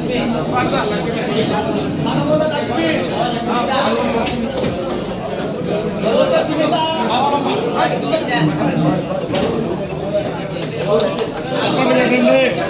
Come on, come on.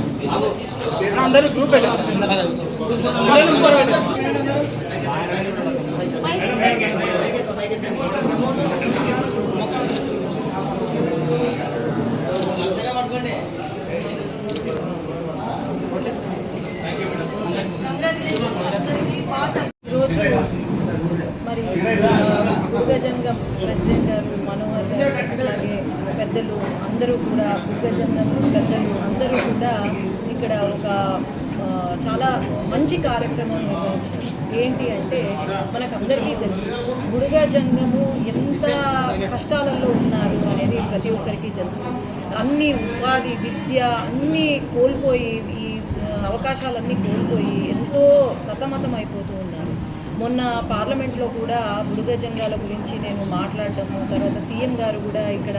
అందరూ group మరి Budagajangam president గారు మనోహర్ గారు అలాగే పెద్దలు అందరూ కూడా బుడగజంగం పెద్దలు అందరూ కూడా ఇక్కడ ఒక చాలా మంచి కార్యక్రమం నిర్వహించారు. ఏంటి అంటే మనకు అందరికీ తెలుసు బుడగజంగము ఎంత కష్టాలలో ఉన్నారు అనేది ప్రతి ఒక్కరికి తెలుసు. అన్ని ఉపాధి విద్య అన్నీ కోల్పోయి ఈ అవకాశాలన్నీ కోల్పోయి ఎంతో సతమతం అయిపోతూ ఉన్నారు. మొన్న పార్లమెంట్లో కూడా బుడుగ జంగాల గురించి నేను మాట్లాడటము తర్వాత సీఎం గారు కూడా ఇక్కడ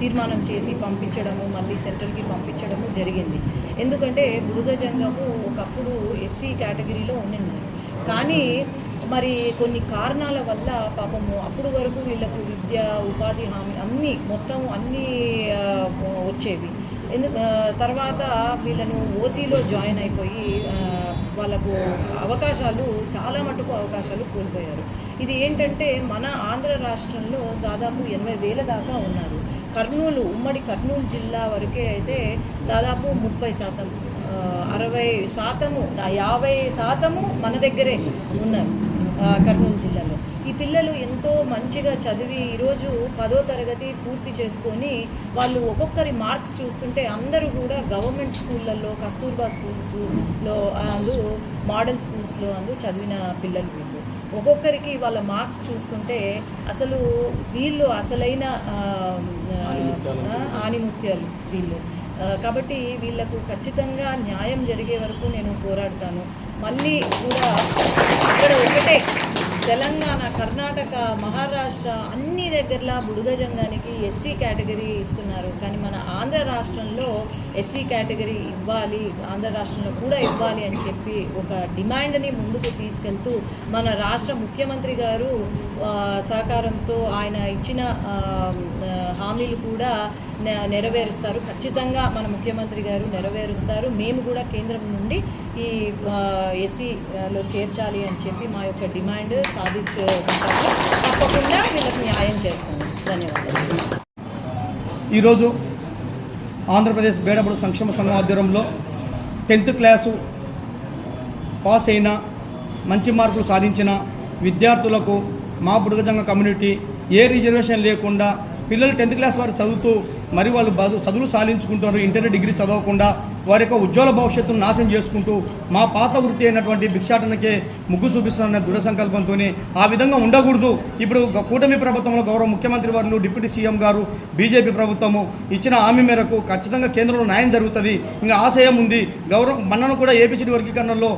తీర్మానం చేసి పంపించడము మళ్ళీ సెంట్రల్కి పంపించడము జరిగింది. ఎందుకంటే బుడుగ జంగము ఒకప్పుడు ఎస్సీ కేటగిరీలో ఉండింది కానీ మరి కొన్ని కారణాల వల్ల పాపము అప్పుడు వరకు వీళ్ళకు విద్య ఉపాధి హామీ అన్నీ మొత్తం అన్నీ వచ్చేవి. తర్వాత వీళ్ళను ఓసీలో జాయిన్ అయిపోయి వాళ్ళకు అవకాశాలు చాలా మటుకు అవకాశాలు కోల్పోయారు. ఇది ఏంటంటే మన ఆంధ్ర రాష్ట్రంలో దాదాపు ఎనభై వేల దాకా ఉన్నారు. కర్నూలు ఉమ్మడి కర్నూలు జిల్లా వరకే అయితే దాదాపు ముప్పై శాతం అరవై శాతము యాభై శాతము మన దగ్గరే ఉన్నారు. కర్నూలు జిల్లాలో. ఈ పిల్లలు ఎంతో మంచిగా చదివి ఈరోజు పదో తరగతి పూర్తి చేసుకొని వాళ్ళు ఒక్కొక్కరి మార్క్స్ చూస్తుంటే అందరూ కూడా గవర్నమెంట్ స్కూళ్ళల్లో కస్తూర్బా స్కూల్స్లో అందు మోడల్ స్కూల్స్లో అందు చదివిన పిల్లలు వీళ్ళు. ఒక్కొక్కరికి వాళ్ళ మార్క్స్ చూస్తుంటే అసలు వీళ్ళు అసలైన ఆ, ఆ, ఆణిముత్యాలు వీళ్ళు. కాబట్టి వీళ్ళకు ఖచ్చితంగా న్యాయం జరిగే వరకు నేను పోరాడతాను. మళ్ళీ కూడా ఇక్కడ ఒకటే తెలంగాణ కర్ణాటక మహారాష్ట్ర అన్ని దగ్గరలా బుడుగజంగానికి ఎస్సీ కేటగిరీ ఇస్తున్నారు. కానీ మన ఆంధ్ర రాష్ట్రంలో ఎస్సీ కేటగిరీ ఇవ్వాలి ఆంధ్ర రాష్ట్రంలో కూడా ఇవ్వాలి అని చెప్పి ఒక డిమాండ్ని ముందుకు తీసుకెళ్తూ మన రాష్ట్ర ముఖ్యమంత్రి గారు సహకారంతో ఆయన ఇచ్చిన హామీలు కూడా నె- నెరవేరుస్తారు. ఖచ్చితంగా మన ముఖ్యమంత్రి గారు నెరవేరుస్తారు. మేము కూడా కేంద్రం నుండి ఈ ఎస్సీలో చేర్చాలి అని చెప్పి మా యొక్క డిమాండ్ సాధించుకుంటాము తప్పకుండా వీళ్ళకి న్యాయం చేస్తాను. ధన్యవాదాలు. ఈరోజు ఆంధ్రప్రదేశ్ బేడబడు సంక్షేమ సంఘం ఆధ్వర్యంలో టెన్త్ క్లాసు పాస్ అయిన మంచి మార్కులు సాధించిన విద్యార్థులకు మా బుడగజంగ కమ్యూనిటీ ఏ రిజర్వేషన్ లేకుండా పిల్లలు టెన్త్ క్లాస్ వారు చదువుతూ మరి వాళ్ళు చదువులు సాధించుకుంటున్నారు ఇంటర్ డిగ్రీ చదవకుండా వారి యొక్క ఉజ్వల భవిష్యత్తును నాశనం చేసుకుంటూ మా పాత వృత్తి అయినటువంటి భిక్షాటనకే ముగ్గు చూపిస్తున్న దృఢ సంకల్పంతో ఆ విధంగా ఉండకూడదు. ఇప్పుడు కూటమి ప్రభుత్వంలో గౌరవ ముఖ్యమంత్రి వారు డిప్యూటీ సీఎం గారు బీజేపీ ప్రభుత్వము ఇచ్చిన హామీ మేరకు ఖచ్చితంగా కేంద్రంలో న్యాయం జరుగుతుంది. ఇంకా ఆశయం ఉంది. గౌరవం మన్నను కూడా ఏపీసీడీ వర్గీకరణలో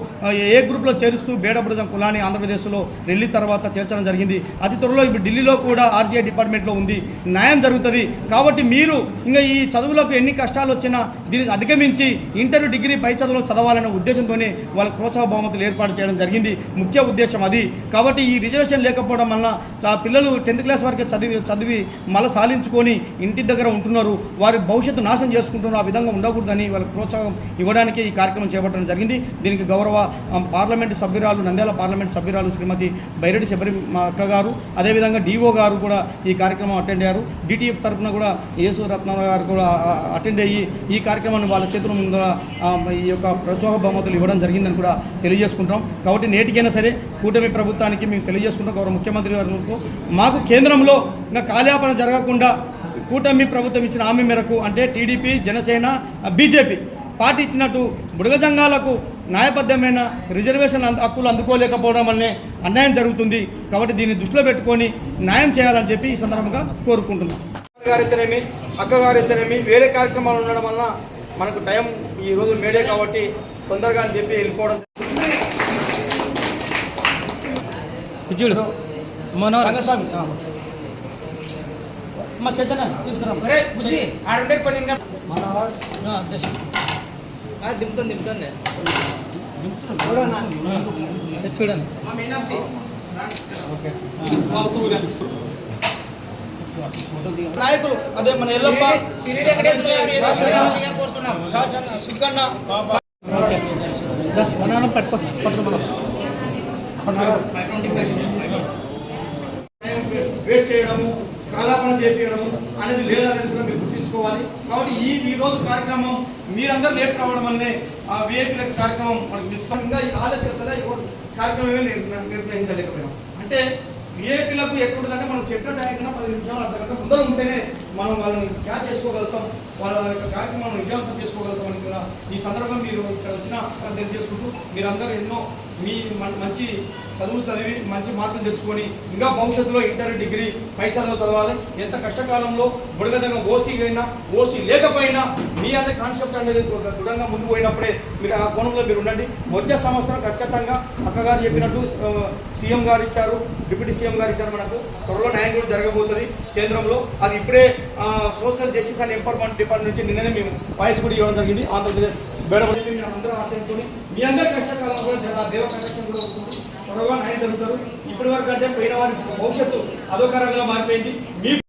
ఏ గ్రూప్లో చేరుస్తూ బేడబుడజం కులాన్ని ఆంధ్రప్రదేశ్లో ఢిల్లీ తర్వాత చేర్చడం జరిగింది. అతి త్వరలో ఇప్పుడు ఢిల్లీలో కూడా ఆర్జీఐ డిపార్ట్మెంట్లో ఉంది. న్యాయం జరుగుతుంది. కాబట్టి మీరు ఇంకా ఈ చదువులకు ఎన్ని కష్టాలు వచ్చినా దీన్ని అధిగమించి ఇంటర్ డిగ్రీ పై చదువులో చదవాలనే ఉద్దేశంతోనే వాళ్ళ ప్రోత్సాహ బహుమతులు ఏర్పాటు చేయడం జరిగింది. ముఖ్య ఉద్దేశం అది. కాబట్టి ఈ రిజర్వేషన్ లేకపోవడం వల్ల పిల్లలు టెన్త్ క్లాస్ వరకు చదివి చదివి మళ్ళీ సాధించుకొని ఇంటి దగ్గర ఉంటున్నారు. వారి భవిష్యత్తు నాశనం చేసుకుంటున్నారు. ఆ విధంగా ఉండకూడదని వాళ్ళకి ప్రోత్సాహం ఇవ్వడానికి ఈ కార్యక్రమం చేపట్టడం జరిగింది. దీనికి గౌరవ పార్లమెంటు సభ్యురాలు నంద్యాల పార్లమెంట్ సభ్యురాలు శ్రీమతి బైరెడ్డి శబరి మా అక్క గారు అదేవిధంగా డిఓ గారు కూడా ఈ కార్యక్రమం అటెండ్ అయ్యారు. డిటిఎఫ్ తరఫున కూడా యేసు రత్న గారు కూడా అటెండ్ అయ్యి ఈ కార్యక్రమాన్ని వాళ్ళ చేతుల ముందు ఈ యొక్క ప్రోత్సాహ బహుమతులు ఇవ్వడం జరిగిందని కూడా తెలియజేసుకుంటాం కాబట్టి నేటికైనా సరే కూటమి ప్రభుత్వానికి మేము తెలియజేసుకుంటాం గౌరవ ముఖ్యమంత్రి గారు మాకు కేంద్రంలో ఇంకా కాలయాపన జరగకుండా కూటమి ప్రభుత్వం ఇచ్చిన హామీ మేరకు అంటే టీడీపీ జనసేన బీజేపీ పార్టీ ఇచ్చినట్టు బుడగజంగాలకు న్యాయబద్ధమైన రిజర్వేషన్ హక్కులు అందుకోలేకపోవడం వల్లనే అన్యాయం జరుగుతుంది. కాబట్టి దీన్ని దృష్టిలో పెట్టుకొని న్యాయం చేయాలని చెప్పి ఈ సందర్భంగా కోరుకుంటున్నాం. గారైతేనేమి అక్క గారైతేనేమి వేరే కార్యక్రమాలు ఉండడం వల్ల మనకు టైం ఈ రోజు మేడే కాబట్టి తొందరగా అని చెప్పి వెళ్ళిపోవడం రంగస్వామి. మా చైతన్య తీసుకురా. ఆడుండే పని ఇంకా? దింపుతాను దింపుతాను చూడండి. మా మీనాక్షి. నాయకులు అదే మన ఎల్లప్ప వెయిట్ చేయడము కాలాపన చేపించడము అనేది లేదనేది కూడా మీరు గుర్తించుకోవాలి. కాబట్టి ఈ ఈ రోజు కార్యక్రమం మీరందరూ లేట్ రావడం వల్లనే ఆ విఐపీల కార్యక్రమం మనకు ఈ ఆలోచన సరే కార్యక్రమమే నిర్ణ- నిర్ణయించలేకపోయాం అంటే విఐపీలకు ఎక్కడుందంటే మనం చెప్పిన టైం కన్నా పది నిమిషాలు అర్ధ గంట ముందర ఉంటేనే మనం వాళ్ళని క్యాచ్ చేసుకోగలుగుతాం వాళ్ళ యొక్క కార్యక్రమాలను విజయవంతం చేసుకోగలుగుతాం అని కూడా ఈ సందర్భం మీరు ఇక్కడ వచ్చిన తెలియజేసుకుంటూ మీరందరూ ఎన్నో మీ మంచి చదువులు చదివి మంచి మార్కులు తెచ్చుకొని ఇంకా భవిష్యత్తులో ఇంటర్ డిగ్రీ పై చదువు చదవాలి. ఎంత కష్టకాలంలో బుడగదంగా ఓసీ అయినా ఓసీ లేకపోయినా మీ అనే కాన్సెప్ట్ అనేది ఒక దృఢంగా ముందు పోయినప్పుడే మీరు ఆ కోణంలో మీరు ఉండండి. వచ్చే సంవత్సరం ఖచ్చితంగా అక్కగారు చెప్పినట్టు సీఎం గారు ఇచ్చారు డిప్యూటీ సీఎం గారు ఇచ్చారు మనకు. త్వరలో న్యాయం కూడా జరగబోతుంది కేంద్రంలో. అది ఇప్పుడే social justice and empowerment department నుంచి నిన్ననే మేము వాయిస్ కూడా ఇవ్వడం జరిగింది. ఆంధ్రప్రదేశ్ బేడబడి మేము అందరూ ఆశయంతో మీ అందరి కష్టకాలంలో కూడా దేవ కనెక్షన్ కూడా త్వరగా న్యాయం జరుగుతారు ఇప్పటి వరకు అంటే పోయిన వారి భవిష్యత్తు అధోకరంగా మారిపోయింది. మీ